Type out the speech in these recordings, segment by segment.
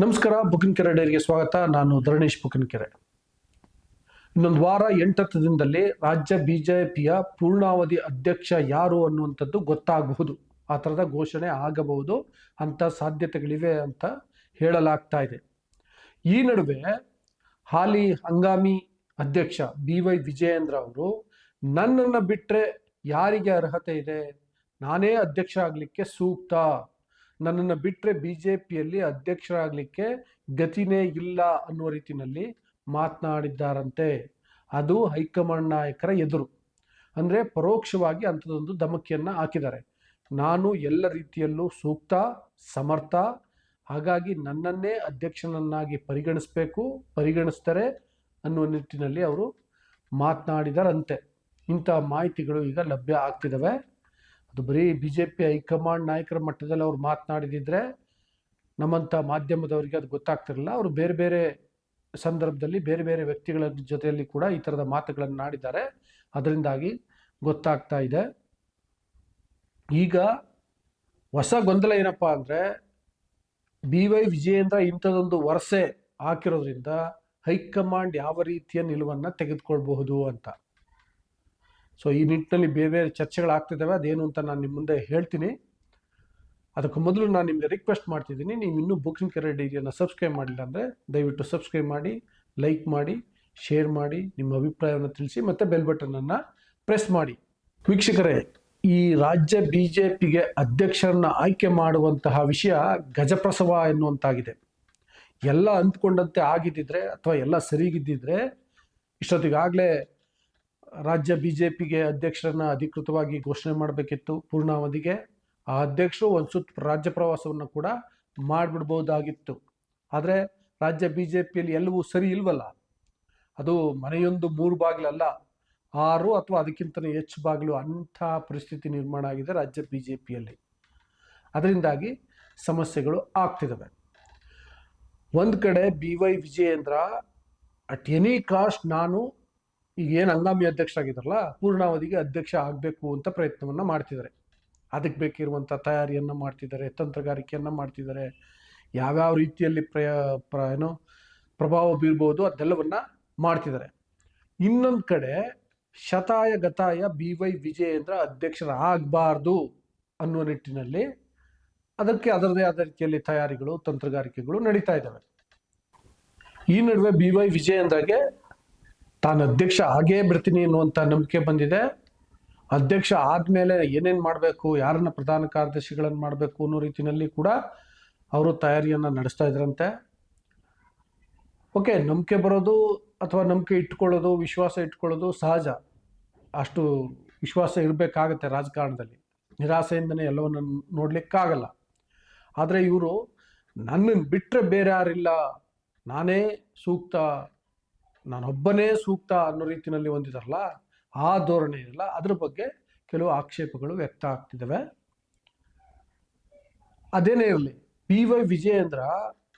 ನಮಸ್ಕಾರ, ಬುಕಿನ್ಕೆರೆ ಡೈರಿಗೆ ಸ್ವಾಗತ. ನಾನು ಧರಣೇಶ್ ಬುಕಿನ್ಕೆರೆ. ಇನ್ನೊಂದು ವಾರ ಎಂಟತ್ತು ದಿನದಲ್ಲಿ ರಾಜ್ಯ ಬಿಜೆಪಿಯ ಪೂರ್ಣಾವಧಿ ಅಧ್ಯಕ್ಷ ಯಾರು ಅನ್ನುವಂಥದ್ದು ಗೊತ್ತಾಗಬಹುದು. ಆ ಥರದ ಘೋಷಣೆ ಆಗಬಹುದು ಅಂತ ಸಾಧ್ಯತೆಗಳಿವೆ ಅಂತ ಹೇಳಲಾಗ್ತಾ ಇದೆ. ಈ ನಡುವೆ ಹಾಲಿ ಹಂಗಾಮಿ ಅಧ್ಯಕ್ಷ ಬಿ ವೈ ವಿಜಯೇಂದ್ರ ಅವರು, ನನ್ನನ್ನು ಬಿಟ್ಟರೆ ಯಾರಿಗೆ ಅರ್ಹತೆ ಇದೆ? ನಾನೇ ಅಧ್ಯಕ್ಷ ಆಗಲಿಕ್ಕೆ ಸೂಕ್ತ. ನನ್ನನ್ನು ಬಿಟ್ಟರೆ ಬಿ ಜೆ ಪಿಯಲ್ಲಿ ಅಧ್ಯಕ್ಷರಾಗಲಿಕ್ಕೆ ಗತಿನೇ ಇಲ್ಲ ಅನ್ನುವ ರೀತಿಯಲ್ಲಿ ಮಾತನಾಡಿದ್ದಾರಂತೆ. ಅದು ಹೈಕಮಾಂಡ್ ನಾಯಕರ ಎದುರು. ಅಂದರೆ ಪರೋಕ್ಷವಾಗಿ ಅಂಥದ್ದೊಂದು ಧಮಕಿಯನ್ನು ಹಾಕಿದ್ದಾರೆ. ನಾನು ಎಲ್ಲ ರೀತಿಯಲ್ಲೂ ಸೂಕ್ತ, ಸಮರ್ಥ, ಹಾಗಾಗಿ ನನ್ನನ್ನೇ ಅಧ್ಯಕ್ಷನನ್ನಾಗಿ ಪರಿಗಣಿಸಬೇಕು, ಪರಿಗಣಿಸ್ತಾರೆ ಅನ್ನುವ ನಿಟ್ಟಿನಲ್ಲಿ ಅವರು ಮಾತನಾಡಿದರಂತೆ. ಇಂಥ ಮಾಹಿತಿಗಳು ಈಗ ಲಭ್ಯ ಆಗ್ತಿದ್ದಾವೆ. ಅದು ಬರೀ ಬಿ ಜೆ ಪಿ ಹೈಕಮಾಂಡ್ ನಾಯಕರ ಮಟ್ಟದಲ್ಲಿ ಅವ್ರು ಮಾತನಾಡಿದಿದ್ರೆ ನಮ್ಮಂಥ ಮಾಧ್ಯಮದವರಿಗೆ ಅದು ಗೊತ್ತಾಗ್ತಿರಲಿಲ್ಲ ಅವರು ಬೇರೆ ಬೇರೆ ಸಂದರ್ಭದಲ್ಲಿ ಬೇರೆ ಬೇರೆ ವ್ಯಕ್ತಿಗಳ ಜೊತೆಯಲ್ಲಿ ಕೂಡ ಈ ಥರದ ಮಾತುಗಳನ್ನು ಆಡಿದ್ದಾರೆ ಅದರಿಂದಾಗಿ ಗೊತ್ತಾಗ್ತಾ ಇದೆ. ಈಗ ಹೊಸ ಗೊಂದಲ ಏನಪ್ಪ ಅಂದರೆ ಬಿ ವೈ ವಿಜಯೇಂದ್ರ ಇಂಥದ್ದೊಂದು ವರಸೆ ಹಾಕಿರೋದ್ರಿಂದ ಹೈಕಮಾಂಡ್ ಯಾವ ರೀತಿಯ ನಿಲುವನ್ನು ತೆಗೆದುಕೊಳ್ಬಹುದು ಅಂತ. ಸೊ ಈ ನಿಟ್ಟಿನಲ್ಲಿ ಬೇರೆ ಬೇರೆ ಚರ್ಚೆಗಳಾಗ್ತಿದ್ದಾವೆ ಅದೇನು ಅಂತ ನಾನು ನಿಮ್ಮ ಮುಂದೆ ಹೇಳ್ತೀನಿ. ಅದಕ್ಕೆ ಮೊದಲು ನಾನು ನಿಮಗೆ ರಿಕ್ವೆಸ್ಟ್ ಮಾಡ್ತಿದ್ದೀನಿ. ನೀವು ಇನ್ನೂ ಬುಕ್ಸಿಂಗ್ ಕೆರೆ ಡಿಗ್ರಿಯನ್ನು ಸಬ್ಸ್ಕ್ರೈಬ್ ಮಾಡಿಲ್ಲ ಅಂದರೆ ದಯವಿಟ್ಟು ಸಬ್ಸ್ಕ್ರೈಬ್ ಮಾಡಿ ಲೈಕ್ ಮಾಡಿ ಶೇರ್ ಮಾಡಿ, ನಿಮ್ಮ ಅಭಿಪ್ರಾಯವನ್ನು ತಿಳಿಸಿ, ಮತ್ತು ಬೆಲ್ ಬಟನನ್ನು ಪ್ರೆಸ್ ಮಾಡಿ. ವೀಕ್ಷಕರೇ, ಈ ರಾಜ್ಯ ಬಿ ಜೆ ಪಿಗೆ ಅಧ್ಯಕ್ಷರನ್ನ ಆಯ್ಕೆ ಮಾಡುವಂತಹ ವಿಷಯ ಗಜಪ್ರಸವ ಎನ್ನುವಂತಾಗಿದೆ. ಎಲ್ಲ ಅಂದ್ಕೊಂಡಂತೆ ಆಗಿದ್ದಿದ್ರೆ ಅಥವಾ ಎಲ್ಲ ಸರಿಗಿದ್ದಿದ್ರೆ, ಇಷ್ಟೊತ್ತಿಗಾಗಲೇ ರಾಜ್ಯ ಬಿ ಜೆ ಪಿಗೆ ಅಧ್ಯಕ್ಷರನ್ನು ಅಧಿಕೃತವಾಗಿ ಘೋಷಣೆ ಮಾಡಬೇಕಿತ್ತು ಪೂರ್ಣಾವಧಿಗೆ. ಆ ಅಧ್ಯಕ್ಷರು ಒಂದು ಸುತ್ತ ರಾಜ್ಯ ಪ್ರವಾಸವನ್ನು ಕೂಡ ಮಾಡಿಬಿಡ್ಬೋದಾಗಿತ್ತು. ಆದರೆ ರಾಜ್ಯ ಬಿ ಜೆ ಪಿಯಲ್ಲಿ ಎಲ್ಲವೂ ಸರಿ ಇಲ್ವಲ್ಲ? ಅದು ಮನೆಯೊಂದು ಮೂರು ಬಾಗಿಲಲ್ಲ ಆರು ಅಥವಾ ಅದಕ್ಕಿಂತ ಹೆಚ್ಚು ಬಾಗಿಲು ಅಂಥ ಪರಿಸ್ಥಿತಿ ನಿರ್ಮಾಣ ಆಗಿದೆ ರಾಜ್ಯ ಬಿ ಜೆ ಪಿಯಲ್ಲಿ ಅದರಿಂದಾಗಿ ಸಮಸ್ಯೆಗಳು ಆಗ್ತಿದ್ದಾವೆ ಒಂದು ಕಡೆ B Y Vijayendra, at any cost ನಾನು ಈಗ ಏನು ಹಂಗಾಮಿ ಅಧ್ಯಕ್ಷರಾಗಿದ್ದಾರಲ್ಲ ಪೂರ್ಣಾವಧಿಗೆ ಅಧ್ಯಕ್ಷ ಆಗಬೇಕು ಅಂತ ಪ್ರಯತ್ನವನ್ನು ಮಾಡ್ತಿದ್ದಾರೆ. ಅದಕ್ಕೆ ಬೇಕಿರುವಂಥ ತಯಾರಿಯನ್ನು ಮಾಡ್ತಿದ್ದಾರೆ, ತಂತ್ರಗಾರಿಕೆಯನ್ನು ಮಾಡ್ತಿದ್ದಾರೆ. ಯಾವ್ಯಾವ ರೀತಿಯಲ್ಲಿ ಪ್ರಯ, ಪ್ರ, ಏನು ಪ್ರಭಾವ ಬೀರ್ಬೋದು ಅದೆಲ್ಲವನ್ನು ಮಾಡ್ತಿದ್ದಾರೆ. ಇನ್ನೊಂದು ಕಡೆ ಶತಾಯ ಗತಾಯ ಬಿ ವೈ ವಿಜಯೇಂದ್ರ ಅಧ್ಯಕ್ಷರಾಗಬಾರ್ದು ಅನ್ನುವ ನಿಟ್ಟಿನಲ್ಲಿ ಅದಕ್ಕೆ ಅದರದೇ ಆದ ರೀತಿಯಲ್ಲಿ ತಯಾರಿಗಳು, ತಂತ್ರಗಾರಿಕೆಗಳು ನಡೀತಾ ಇದ್ದಾವೆ. ಈ ನಡುವೆ ಬಿ ವೈ ವಿಜಯೇಂದ್ರಗೆ ತಾನು ಅಧ್ಯಕ್ಷ ಆಗೇ ಬಿಡ್ತೀನಿ ಅನ್ನುವಂಥ ನಂಬಿಕೆ ಬಂದಿದೆ. ಅಧ್ಯಕ್ಷ ಆದಮೇಲೆ ಏನೇನು ಮಾಡಬೇಕು, ಯಾರನ್ನ ಪ್ರಧಾನ ಕಾರ್ಯದರ್ಶಿಗಳನ್ನು ಮಾಡಬೇಕು ಅನ್ನೋ ರೀತಿಯಲ್ಲಿ ಕೂಡ ಅವರು ತಯಾರಿಯನ್ನು ನಡೆಸ್ತಾ ಇದ್ರಂತೆ. ಓಕೆ, ನಂಬಿಕೆ ಬರೋದು ಅಥವಾ ನಂಬಿಕೆ ಇಟ್ಕೊಳ್ಳೋದು, ವಿಶ್ವಾಸ ಇಟ್ಕೊಳ್ಳೋದು ಸಹಜ. ಅಷ್ಟು ವಿಶ್ವಾಸ ಇರಬೇಕಾಗತ್ತೆ ರಾಜಕಾರಣದಲ್ಲಿ. ನಿರಾಸೆಯಿಂದನೇ ಎಲ್ಲವನ್ನು ನೋಡಲಿಕ್ಕಾಗಲ್ಲ. ಆದರೆ ಇವರು ನನ್ನನ್ನು ಬಿಟ್ಟರೆ ಬೇರೆ ಯಾರಿಲ್ಲ ನಾನೇ ಸೂಕ್ತ ನಾನೊಬ್ಬನೇ ಸೂಕ್ತ ಅನ್ನೋ ರೀತಿಯಲ್ಲಿ ಹೊಂದಿದಾರಲ್ಲ, ಆ ಧೋರಣೆ ಇರಲ್ಲ. ಅದ್ರ ಬಗ್ಗೆ ಕೆಲವು ಆಕ್ಷೇಪಗಳು ವ್ಯಕ್ತ ಆಗ್ತಿದ್ದಾವೆ ಅದೇನೇ ಇರಲಿ, ಪಿ ವೈ ವಿಜಯೇಂದ್ರ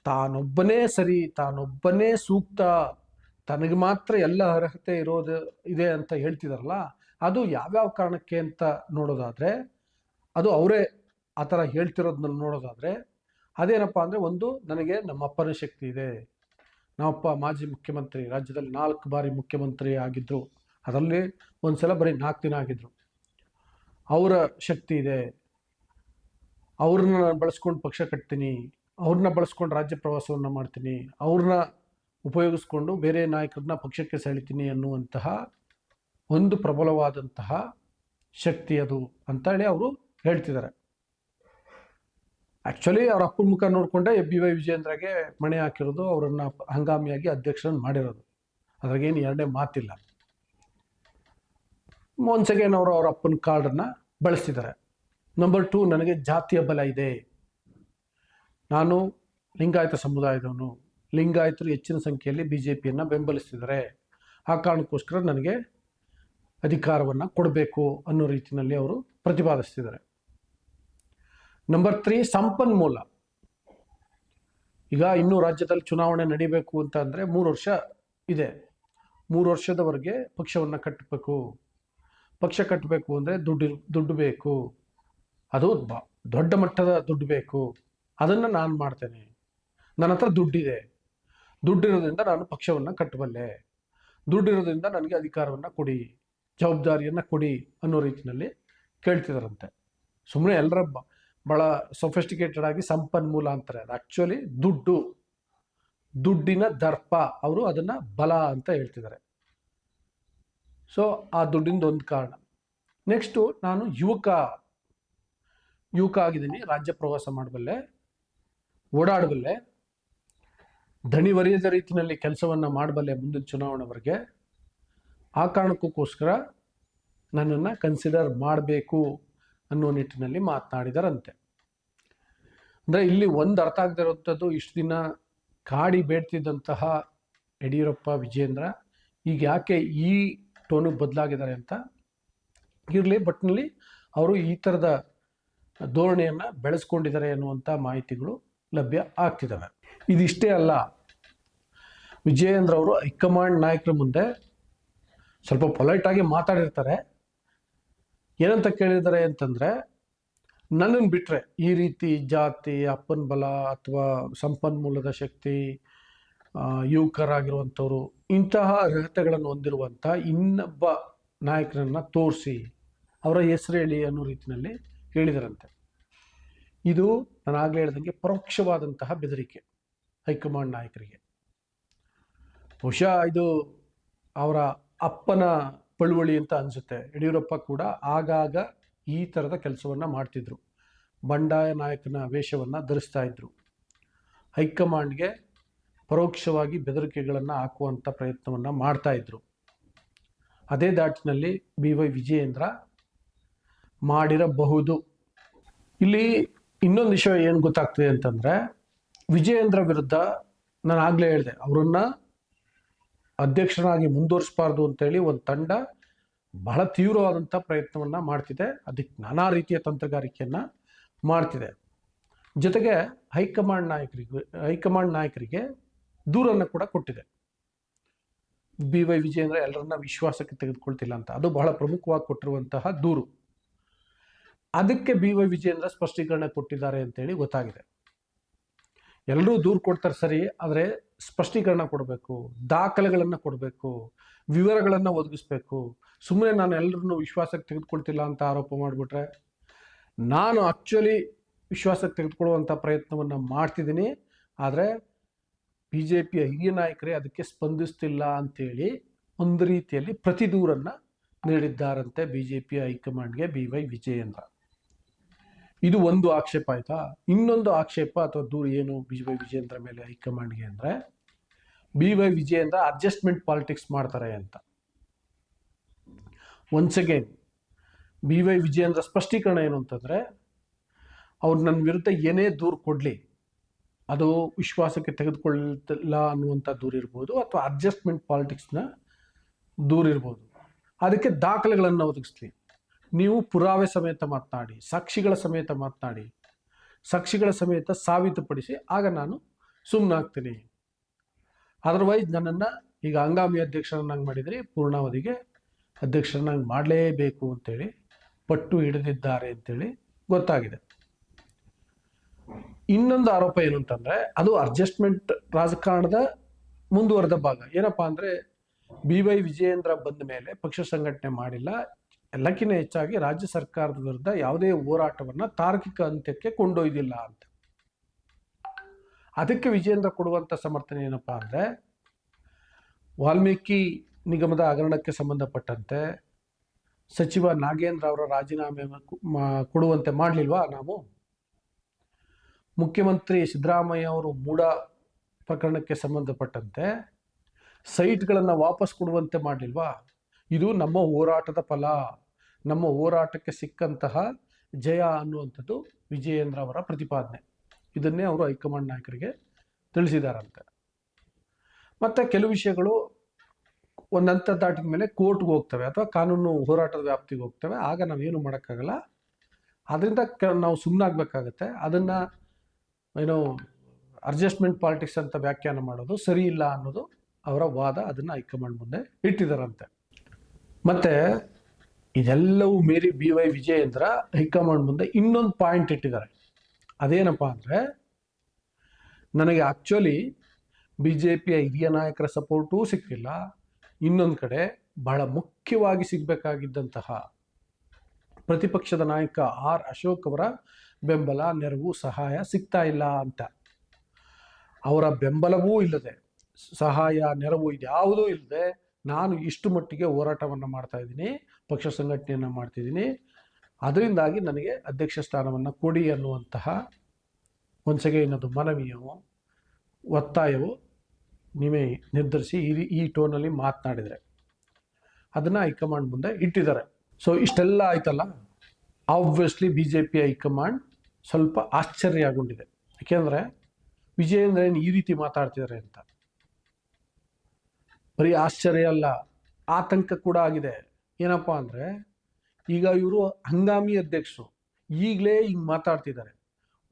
ತಾನೊಬ್ಬನೇ ಸರಿ, ತಾನೊಬ್ಬನೇ ಸೂಕ್ತ, ತನಗೆ ಮಾತ್ರ ಎಲ್ಲ ಅರ್ಹತೆ ಇರೋದು ಇದೆ ಅಂತ ಹೇಳ್ತಿದಾರಲ್ಲ, ಅದು ಯಾವ್ಯಾವ ಕಾರಣಕ್ಕೆ ಅಂತ ನೋಡೋದಾದ್ರೆ, ಅದು ಅವರೇ ಆ ಥರ ಹೇಳ್ತಿರೋದನ್ನ ನೋಡೋದಾದ್ರೆ, ಅದೇನಪ್ಪ ಅಂದರೆ ಒಂದು, ನನಗೆ ನಮ್ಮ ಅಪ್ಪನ ಶಕ್ತಿ ಇದೆ. ನಮ್ಮಪ್ಪ ಮಾಜಿ ಮುಖ್ಯಮಂತ್ರಿ, ರಾಜ್ಯದಲ್ಲಿ ನಾಲ್ಕು ಬಾರಿ ಮುಖ್ಯಮಂತ್ರಿ ಆಗಿದ್ದರು ಅದರಲ್ಲಿ ಒಂದು ಸಲ ಬರೀ ನಾಲ್ಕು ದಿನ ಆಗಿದ್ದರು ಅವರ ಶಕ್ತಿ ಇದೆ. ಅವ್ರನ್ನ ನಾನು ಬಳಸ್ಕೊಂಡು ಪಕ್ಷ ಕಟ್ತೀನಿ. ಅವ್ರನ್ನ ಬಳಸ್ಕೊಂಡು ರಾಜ್ಯ ಪ್ರವಾಸವನ್ನು ಮಾಡ್ತೀನಿ. ಅವ್ರನ್ನ ಉಪಯೋಗಿಸ್ಕೊಂಡು ಬೇರೆ ನಾಯಕರನ್ನ ಪಕ್ಷಕ್ಕೆ ಸೆಳಿತೀನಿ ಅನ್ನುವಂತಹ ಒಂದು ಪ್ರಬಲವಾದಂತಹ ಶಕ್ತಿ ಅದು ಅಂತ ಹೇಳಿ ಅವರು ಹೇಳ್ತಿದ್ದಾರೆ. ಆ್ಯಕ್ಚುಲಿ ಅವ್ರ ಅಪ್ಪನ ಮುಖ ನೋಡಿಕೊಂಡೆ ಬಿ ವೈ ವಿಜೇಂದ್ರಗೆ ಮಣೆ ಹಾಕಿರೋದು, ಅವರನ್ನು ಹಂಗಾಮಿಯಾಗಿ ಅಧ್ಯಕ್ಷರನ್ನು ಮಾಡಿರೋದು. ಅದ್ರಾಗೇನು ಎರಡನೇ ಮಾತಿಲ್ಲ. ಒನ್ಸ್ ಅಗೇನ್ ಅವರು ಅವ್ರ ಅಪ್ಪನ ಕಾರ್ಡನ್ನು ಬಳಸ್ತಿದ್ದಾರೆ ನಂಬರ್ ಟೂ ನನಗೆ ಜಾತಿಯ ಬಲ ಇದೆ. ನಾನು ಲಿಂಗಾಯತ ಸಮುದಾಯದವನು. ಲಿಂಗಾಯತರು ಹೆಚ್ಚಿನ ಸಂಖ್ಯೆಯಲ್ಲಿ ಬಿ ಜೆ ಪಿಯನ್ನು ಬೆಂಬಲಿಸ್ತಿದ್ದಾರೆ ಆ ಕಾರಣಕ್ಕೋಸ್ಕರ ನನಗೆ ಅಧಿಕಾರವನ್ನು ಕೊಡಬೇಕು ಅನ್ನೋ ರೀತಿಯಲ್ಲಿ ಅವರು ಪ್ರತಿಪಾದಿಸ್ತಿದ್ದಾರೆ ನಂಬರ್ ತ್ರೀ ಸಂಪನ್ಮೂಲ. ಈಗ ಇನ್ನೂ ರಾಜ್ಯದಲ್ಲಿ ಚುನಾವಣೆ ನಡೀಬೇಕು ಅಂತ ಅಂದರೆ ಮೂರು ವರ್ಷ ಇದೆ. ಮೂರು ವರ್ಷದವರೆಗೆ ಪಕ್ಷವನ್ನು ಕಟ್ಟಬೇಕು. ಪಕ್ಷ ಕಟ್ಟಬೇಕು ಅಂದರೆ ದುಡ್ಡು ದುಡ್ಡು ಬೇಕು. ಅದು ದೊಡ್ಡ ಮಟ್ಟದ ದುಡ್ಡು ಬೇಕು. ಅದನ್ನು ನಾನು ಮಾಡ್ತೇನೆ. ನನ್ನ ಹತ್ರ ದುಡ್ಡಿದೆ. ದುಡ್ಡಿರೋದ್ರಿಂದ ನಾನು ಪಕ್ಷವನ್ನು ಕಟ್ಟಬಲ್ಲೆ. ದುಡ್ಡಿರೋದ್ರಿಂದ ನನಗೆ ಅಧಿಕಾರವನ್ನು ಕೊಡಿ. ಜವಾಬ್ದಾರಿಯನ್ನು ಕೊಡಿ ಅನ್ನೋ ರೀತಿಯಲ್ಲಿ ಕೇಳ್ತಿದಾರಂತೆ. ಸುಮ್ಮನೆ ಎಲ್ಲರ ಭಾಳ ಸೊಫಿಸ್ಟಿಕೇಟೆಡ್ ಆಗಿ ಸಂಪನ್ಮೂಲ ಅಂತಾರೆ ಅದು. ಆ್ಯಕ್ಚುಲಿ ದುಡ್ಡು, ದುಡ್ಡಿನ ದರ್ಪ ಅವರು ಅದನ್ನು ಬಲ ಅಂತ ಹೇಳ್ತಿದ್ದಾರೆ. ಸೊ ಆ ದುಡ್ಡಿಂದ ಒಂದು ಕಾರಣ. ನೆಕ್ಸ್ಟು ನಾನು ಯುವಕ ಯುವಕ ಆಗಿದ್ದೀನಿ, ರಾಜ್ಯ ಪ್ರವಾಸ ಮಾಡಬಲ್ಲೆ, ಓಡಾಡಬಲ್ಲೆ, ದಣಿವರಿಯದ ರೀತಿಯಲ್ಲಿ ಕೆಲಸವನ್ನು ಮಾಡಬಲ್ಲೆ ಮುಂದಿನ ಚುನಾವಣೆವರೆಗೆ, ಆ ಕಾರಣಕ್ಕೋಸ್ಕರ ನನ್ನನ್ನು ಕನ್ಸಿಡರ್ ಮಾಡಬೇಕು. ಅನ್ನೋ ನಿಟ್ಟಿನಲ್ಲಿ ಮಾತನಾಡಿದರಂತೆ. ಅಂದರೆ ಇಲ್ಲಿ ಒಂದು ಅರ್ಥ ಆಗದೆ ಇರುವಂಥದ್ದು ಇಷ್ಟು ದಿನ ಕಾಡಿ ಬೇಡ್ತಿದ್ದಂತಹ ಯಡಿಯೂರಪ್ಪ ವಿಜೇಂದ್ರ ಈಗ ಯಾಕೆ ಈ ಟೋನು ಬದಲಾಗಿದ್ದಾರೆ ಅಂತ ಇರಲಿ ಬಟ್ನಲ್ಲಿ ಅವರು ಈ ಥರದ ಧೋರಣೆಯನ್ನು ಬೆಳೆಸ್ಕೊಂಡಿದ್ದಾರೆ ಅನ್ನುವಂಥ ಮಾಹಿತಿಗಳು ಲಭ್ಯ ಆಗ್ತಿದ್ದಾವೆ ಇದಿಷ್ಟೇ ಅಲ್ಲ, ವಿಜಯೇಂದ್ರ ಅವರು ಹೈಕಮಾಂಡ್ ನಾಯಕರ ಮುಂದೆ ಸ್ವಲ್ಪ ಪೊಲೈಟಾಗಿ ಮಾತಾಡಿರ್ತಾರೆ. ಏನಂತ ಕೇಳಿದ್ದಾರೆ ಅಂತಂದರೆ, ನನ್ನನ್ನು ಬಿಟ್ಟರೆ ಈ ರೀತಿ ಜಾತಿ, ಅಪ್ಪನ ಬಲ ಅಥವಾ ಸಂಪನ್ಮೂಲದ ಶಕ್ತಿ ಯುವಕರಾಗಿರುವಂಥವ್ರು, ಇಂತಹ ಅರ್ಹತೆಗಳನ್ನು ಹೊಂದಿರುವಂಥ ಇನ್ನೊಬ್ಬ ನಾಯಕರನ್ನು ತೋರಿಸಿ ಅವರ ಹೆಸರು ಹೇಳಿ ಅನ್ನೋ ರೀತಿಯಲ್ಲಿ ಹೇಳಿದರಂತೆ. ಇದು ನಾನು ಆಗಲೇ ಹೇಳ್ದಂಗೆ ಪರೋಕ್ಷವಾದಂತಹ ಬೆದರಿಕೆ ಹೈಕಮಾಂಡ್ ನಾಯಕರಿಗೆ. ಬಹುಶಃ ಇದು ಅವರ ಅಪ್ಪನ ಪಳುವಳಿ ಅಂತ ಅನಿಸುತ್ತೆ. ಯಡಿಯೂರಪ್ಪ ಕೂಡ ಆಗಾಗ ಈ ಥರದ ಕೆಲಸವನ್ನು ಮಾಡ್ತಿದ್ರು. ಬಂಡಾಯ ನಾಯಕನ ವೇಷವನ್ನು ಧರಿಸ್ತಾ ಇದ್ರು. ಹೈಕಮಾಂಡ್ಗೆ ಪರೋಕ್ಷವಾಗಿ ಬೆದರಿಕೆಗಳನ್ನು ಹಾಕುವಂಥ ಪ್ರಯತ್ನವನ್ನು ಮಾಡ್ತಾ ಇದ್ರು. ಅದೇ ದಾಟಿನಲ್ಲಿ ಬಿ ವೈ ವಿಜಯೇಂದ್ರ ಮಾಡಿರಬಹುದು. ಇಲ್ಲಿ ಇನ್ನೊಂದು ವಿಷಯ ಏನು ಗೊತ್ತಾಗ್ತದೆ ಅಂತಂದರೆ, ವಿಜಯೇಂದ್ರ ವಿರುದ್ಧ ನಾನು ಆಗಲೇ ಹೇಳಿದೆ, ಅವರನ್ನ ಅಧ್ಯಕ್ಷರಾಗಿ ಮುಂದುವರಿಸಬಾರ್ದು ಅಂತೇಳಿ ಒಂದು ತಂಡ ಬಹಳ ತೀವ್ರವಾದಂಥ ಪ್ರಯತ್ನವನ್ನು ಮಾಡ್ತಿದೆ. ಅದಕ್ಕೆ ನಾನಾ ರೀತಿಯ ತಂತ್ರಗಾರಿಕೆಯನ್ನು ಮಾಡ್ತಿದೆ. ಜೊತೆಗೆ ಹೈಕಮಾಂಡ್ ನಾಯಕರಿಗೆ ಹೈಕಮಾಂಡ್ ನಾಯಕರಿಗೆ ದೂರನ್ನು ಕೂಡ ಕೊಟ್ಟಿದೆ. ಬಿ ವೈ ವಿಜಯೇಂದ್ರ ಎಲ್ಲರನ್ನ ವಿಶ್ವಾಸಕ್ಕೆ ತೆಗೆದುಕೊಳ್ತಿಲ್ಲ ಅಂತ. ಅದು ಬಹಳ ಪ್ರಮುಖವಾಗಿ ಕೊಟ್ಟಿರುವಂತಹ ದೂರು. ಅದಕ್ಕೆ ಬಿ ವೈ ವಿಜಯೇಂದ್ರ ಸ್ಪಷ್ಟೀಕರಣ ಕೊಟ್ಟಿದ್ದಾರೆ ಅಂತೇಳಿ ಗೊತ್ತಾಗಿದೆ. ಎಲ್ಲರೂ ದೂರು ಕೊಡ್ತಾರೆ ಸರಿ, ಆದರೆ ಸ್ಪಷ್ಟೀಕರಣ ಕೊಡಬೇಕು, ದಾಖಲೆಗಳನ್ನು ಕೊಡಬೇಕು, ವಿವರಗಳನ್ನು ಒದಗಿಸ್ಬೇಕು. ಸುಮ್ಮನೆ ನಾನು ಎಲ್ಲರನ್ನೂ ವಿಶ್ವಾಸಕ್ಕೆ ತೆಗೆದುಕೊಳ್ತಿಲ್ಲ ಅಂತ ಆರೋಪ ಮಾಡಿಬಿಟ್ರೆ, ನಾನು ಆಕ್ಚುಲಿ ವಿಶ್ವಾಸಕ್ಕೆ ತೆಗೆದುಕೊಳ್ಳುವಂಥ ಪ್ರಯತ್ನವನ್ನು ಮಾಡ್ತಿದ್ದೀನಿ. ಆದರೆ ಬಿ ಜೆ ಪಿಯ ಹಿರಿಯ ನಾಯಕರೇ ಅದಕ್ಕೆ ಸ್ಪಂದಿಸ್ತಿಲ್ಲ ಅಂತೇಳಿ ಒಂದು ರೀತಿಯಲ್ಲಿ ಪ್ರತಿ ದೂರನ್ನು ನೀಡಿದ್ದಾರಂತೆ ಬಿ ಜೆ ಪಿ ಹೈಕಮಾಂಡ್ಗೆ ಬಿ ವೈ ವಿಜಯೇಂದ್ರ. ಇದು ಒಂದು ಆಕ್ಷೇಪ ಆಯ್ತಾ? ಇನ್ನೊಂದು ಆಕ್ಷೇಪ ಅಥವಾ ದೂರು ಏನು ಬಿ ವೈ ವಿಜಯೇಂದ್ರ ಮೇಲೆ ಹೈಕಮಾಂಡ್ಗೆ ಅಂದರೆ? B Y Vijayendra adjustment politics ಮಾಡ್ತಾರೆ ಅಂತ. Once again B Y Vijayendra ಸ್ಪಷ್ಟೀಕರಣ ಏನು ಅಂತಂದರೆ, ಅವ್ರು ನನ್ನ ವಿರುದ್ಧ ಏನೇ ದೂರು ಕೊಡಲಿ, ಅದು ವಿಶ್ವಾಸಕ್ಕೆ ತೆಗೆದುಕೊಳ್ಳಿಲ್ಲ ಅನ್ನುವಂಥ ದೂರ ಇರ್ಬೋದು ಅಥವಾ ಅಡ್ಜಸ್ಟ್ಮೆಂಟ್ ಪಾಲಿಟಿಕ್ಸ್ನ ದೂರ ಇರ್ಬೋದು. ಅದಕ್ಕೆ ದಾಖಲೆಗಳನ್ನು ಒದಗಿಸ್ಲಿ. ನೀವು ಪುರಾವೆ ಸಮೇತ ಮಾತನಾಡಿ, ಸಾಕ್ಷಿಗಳ ಸಮೇತ ಮಾತನಾಡಿ, ಸಾಕ್ಷಿಗಳ ಸಮೇತ ಸಾಬೀತುಪಡಿಸಿ, ಆಗ ನಾನು ಸುಮ್ಮನಾಗ್ತೀನಿ ಅದರ್ವೈಸ್ ನನ್ನನ್ನು ಈಗ ಹಂಗಾಮಿ ಅಧ್ಯಕ್ಷರನ್ನಾಗಿ ಮಾಡಿದರೆ ಪೂರ್ಣಾವಧಿಗೆ ಅಧ್ಯಕ್ಷರನ್ನಾಗಿ ಮಾಡಲೇಬೇಕು ಅಂತೇಳಿ, ಪಟ್ಟು ಹಿಡಿದಿದ್ದಾರೆ ಅಂತೇಳಿ ಗೊತ್ತಾಗಿದೆ. ಇನ್ನೊಂದು ಆರೋಪ ಏನು ಅಂತಂದರೆ, ಅದು ಅಡ್ಜಸ್ಟ್ಮೆಂಟ್ ರಾಜಕಾರಣದ ಮುಂದುವರೆದ ಭಾಗ. ಏನಪ್ಪ ಅಂದರೆ, ಬಿ ವೈ ವಿಜಯೇಂದ್ರ ಬಂದ ಮೇಲೆ ಪಕ್ಷ ಸಂಘಟನೆ ಮಾಡಿಲ್ಲ ಎಲ್ಲಕ್ಕಿಂತ ಹೆಚ್ಚಾಗಿ ರಾಜ್ಯ ಸರ್ಕಾರದ ವಿರುದ್ಧ ಯಾವುದೇ ಹೋರಾಟವನ್ನು ತಾರ್ಕಿಕ ಅಂತ್ಯಕ್ಕೆ ಕೊಂಡೊಯ್ದಿಲ್ಲ ಅಂತ. ಅದಕ್ಕೆ ವಿಜಯೇಂದ್ರ ಕೊಡುವಂಥ ಸಮರ್ಥನೆ ಏನಪ್ಪ ಅಂದರೆ, ವಾಲ್ಮೀಕಿ ನಿಗಮದ ಹಗರಣಕ್ಕೆ ಸಂಬಂಧಪಟ್ಟಂತೆ ಸಚಿವ ನಾಗೇಂದ್ರ ಅವರ ರಾಜೀನಾಮೆ ಕೊಡುವಂತೆ ಮಾಡಲಿಲ್ವಾ ನಾವು? ಮುಖ್ಯಮಂತ್ರಿ ಸಿದ್ದರಾಮಯ್ಯ ಅವರು ಮೂಡ ಪ್ರಕರಣಕ್ಕೆ ಸಂಬಂಧಪಟ್ಟಂತೆ ಸೈಟ್ಗಳನ್ನು ವಾಪಸ್ ಕೊಡುವಂತೆ ಮಾಡಲಿಲ್ವಾ? ಇದು ನಮ್ಮ ಹೋರಾಟದ ಫಲ. ನಮ್ಮ ಹೋರಾಟಕ್ಕೆ ಸಿಕ್ಕಂತಹ ಜಯ ಅನ್ನುವಂಥದ್ದು ವಿಜಯೇಂದ್ರ ಅವರ ಪ್ರತಿಪಾದನೆ. ಇದನ್ನೇ ಅವರು ಹೈಕಮಾಂಡ್ ನಾಯಕರಿಗೆ ತಿಳಿಸಿದಾರಂತೆ. ಮತ್ತು ಕೆಲವು ವಿಷಯಗಳು ಒಂದು ಹಂತ ದಾಟಿದ ಮೇಲೆ ಕೋರ್ಟ್ಗೆ ಹೋಗ್ತವೆ ಅಥವಾ ಕಾನೂನು ಹೋರಾಟದ ವ್ಯಾಪ್ತಿಗೆ ಹೋಗ್ತವೆ. ಆಗ ನಾವೇನು ಮಾಡೋಕ್ಕಾಗಲ್ಲ. ಅದರಿಂದ ನಾವು ಸುಮ್ಮನಾಗಬೇಕಾಗತ್ತೆ ಅದನ್ನು ಏನು ಅಡ್ಜಸ್ಟ್ಮೆಂಟ್ ಪಾಲಿಟಿಕ್ಸ್ ಅಂತ ವ್ಯಾಖ್ಯಾನ ಮಾಡೋದು ಸರಿ ಇಲ್ಲ ಅನ್ನೋದು ಅವರ ವಾದ ಅದನ್ನು ಹೈಕಮಾಂಡ್ ಮುಂದೆ ಇಟ್ಟಿದ್ದಾರಂತೆ ಮತ್ತು ಇದೆಲ್ಲವೂ ಮೀರಿ ಬಿ ವೈ ವಿಜಯೇಂದ್ರ ಹೈಕಮಾಂಡ್ ಮುಂದೆ ಇನ್ನೊಂದು ಪಾಯಿಂಟ್ ಇಟ್ಟಿದ್ದಾರೆ. ಅದೇನಪ್ಪ ಅಂದರೆ, ನನಗೆ ಆ್ಯಕ್ಚುಲಿ ಬಿ ಜೆ ಪಿಯ ಹಿರಿಯ ನಾಯಕರ ಸಪೋರ್ಟೂ ಸಿಕ್ಕಿಲ್ಲ. ಇನ್ನೊಂದು ಕಡೆ ಬಹಳ ಮುಖ್ಯವಾಗಿ ಸಿಗಬೇಕಾಗಿದ್ದಂತಹ ಪ್ರತಿಪಕ್ಷದ ನಾಯಕ ಆರ್ ಅಶೋಕ್ ಅವರ ಬೆಂಬಲ, ನೆರವು, ಸಹಾಯ ಸಿಗ್ತಾ ಇಲ್ಲ ಅಂತ. ಅವರ ಬೆಂಬಲವೂ ಇಲ್ಲದೆ, ಸಹಾಯ, ನೆರವು ಇದ್ಯಾವುದೂ ಇಲ್ಲದೆ ನಾನು ಇಷ್ಟು ಮಟ್ಟಿಗೆ ಹೋರಾಟವನ್ನು ಮಾಡ್ತಾ ಇದ್ದೀನಿ, ಪಕ್ಷ ಸಂಘಟನೆಯನ್ನು ಮಾಡ್ತಿದ್ದೀನಿ ಅದರಿಂದಾಗಿ ನನಗೆ ಅಧ್ಯಕ್ಷ ಸ್ಥಾನವನ್ನು ಕೊಡಿ ಅನ್ನುವಂತಹ ಒಂದ್ಸಗೆ ಇನ್ನೊಂದು ಮನವಿಯೋ ಒತ್ತಾಯವು ನೀವೇ ನಿರ್ಧರಿಸಿ ಈ ಈ ಟೋನಲ್ಲಿ ಮಾತನಾಡಿದರೆ, ಅದನ್ನು ಹೈಕಮಾಂಡ್ ಮುಂದೆ ಇಟ್ಟಿದ್ದಾರೆ. ಸೊ ಇಷ್ಟೆಲ್ಲ ಆಯ್ತಲ್ಲ? Obviously B J P high command ಸ್ವಲ್ಪ ಆಶ್ಚರ್ಯ ಆಗೊಂಡಿದೆ ಯಾಕೆಂದರೆ ವಿಜಯೇಂದ್ರ ಏನು ಈ ರೀತಿ ಮಾತಾಡ್ತಿದ್ದಾರೆ ಅಂತ. ಬರೀ ಆಶ್ಚರ್ಯ ಅಲ್ಲ, ಆತಂಕ ಕೂಡ ಆಗಿದೆ. ಏನಪ್ಪ ಅಂದರೆ, ಈಗ ಇವರು ಹಂಗಾಮಿ ಅಧ್ಯಕ್ಷರು. ಈಗಲೇ ಹಿಂಗೆ ಮಾತಾಡ್ತಿದ್ದಾರೆ.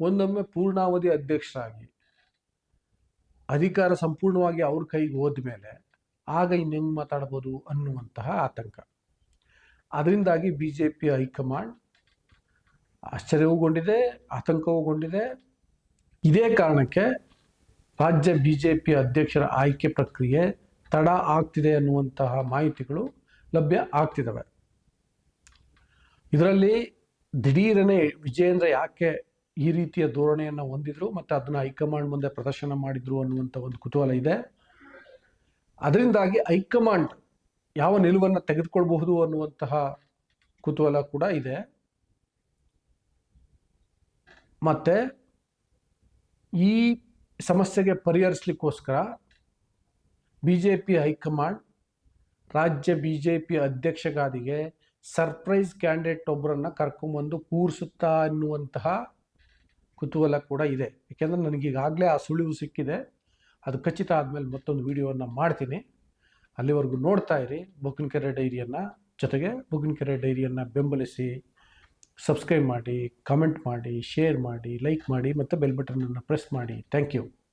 ಒಂದೊಮ್ಮೆ ಪೂರ್ಣಾವಧಿ ಅಧ್ಯಕ್ಷರಾಗಿ, ಅಧಿಕಾರ ಸಂಪೂರ್ಣವಾಗಿ ಅವ್ರ ಕೈಗೆ ಹೋದ ಮೇಲೆ ಆಗ ಇನ್ನು ಹೆಂಗೆ ಮಾತಾಡ್ಬೋದು ಅನ್ನುವಂತಹ ಆತಂಕ. ಅದರಿಂದಾಗಿ B J P high command ಆಶ್ಚರ್ಯವೂಗೊಂಡಿದೆ ಆತಂಕವೂಗೊಂಡಿದೆ ಇದೇ ಕಾರಣಕ್ಕೆ ರಾಜ್ಯ ಬಿ ಜೆ ಪಿ ಅಧ್ಯಕ್ಷರ ಆಯ್ಕೆ ಪ್ರಕ್ರಿಯೆ ತಡ ಆಗ್ತಿದೆ ಅನ್ನುವಂತಹ ಮಾಹಿತಿಗಳು ಲಭ್ಯ ಆಗ್ತಿದ್ದಾವೆ. ಇದರಲ್ಲಿ ದಿಢೀರನೆ ವಿಜಯೇಂದ್ರ ಯಾಕೆ ಈ ರೀತಿಯ ಧೋರಣೆಯನ್ನು ಹೊಂದಿದ್ರು ಮತ್ತು ಅದನ್ನು ಹೈಕಮಾಂಡ್ ಮುಂದೆ ಪ್ರದರ್ಶನ ಮಾಡಿದ್ರು ಅನ್ನುವಂಥ ಒಂದು ಕುತೂಹಲ ಇದೆ. ಅದರಿಂದಾಗಿ ಹೈಕಮಾಂಡ್ ಯಾವ ನಿಲುವನ್ನು ತೆಗೆದುಕೊಳ್ಬಹುದು ಅನ್ನುವಂತಹ ಕುತೂಹಲ ಕೂಡ ಇದೆ. ಮತ್ತೆ ಈ ಸಮಸ್ಯೆಗೆ ಪರಿಹರಿಸಲಿಕ್ಕೋಸ್ಕರ B J P high command ರಾಜ್ಯ ಬಿ ಜೆ ಪಿ ಅಧ್ಯಕ್ಷಗಾದಿಗೆ ಸರ್ಪ್ರೈಸ್ ಕ್ಯಾಂಡಿಡೇಟ್ ಒಬ್ಬರನ್ನು ಕರ್ಕೊಂಬಂದು ಕೂರಿಸುತ್ತಾ ಅನ್ನುವಂತಹ ಕುತೂಹಲ ಕೂಡ ಇದೆ. ಯಾಕೆಂದರೆ ನನಗೀಗಾಗಲೇ ಆ ಸುಳಿವು ಸಿಕ್ಕಿದೆ. ಅದು ಖಚಿತ ಆದಮೇಲೆ ಮತ್ತೊಂದು ವಿಡಿಯೋವನ್ನು ಮಾಡ್ತೀನಿ. ಅಲ್ಲಿವರೆಗೂ ನೋಡ್ತಾ ಇರಿ. ಬೊಕ್ಕನಕೆರೆ ಡೈರಿಯನ್ನು ಜೊತೆಗೆ ಬೊಕ್ಕನಕೆರೆ ಡೈರಿಯನ್ನು ಬೆಂಬಲಿಸಿ ಸಬ್ಸ್ಕ್ರೈಬ್ ಮಾಡಿ, ಕಮೆಂಟ್ ಮಾಡಿ, ಶೇರ್ ಮಾಡಿ, ಲೈಕ್ ಮಾಡಿ ಮತ್ತು ಬೆಲ್ ಬಟನನ್ನು ಪ್ರೆಸ್ ಮಾಡಿ. Thank you.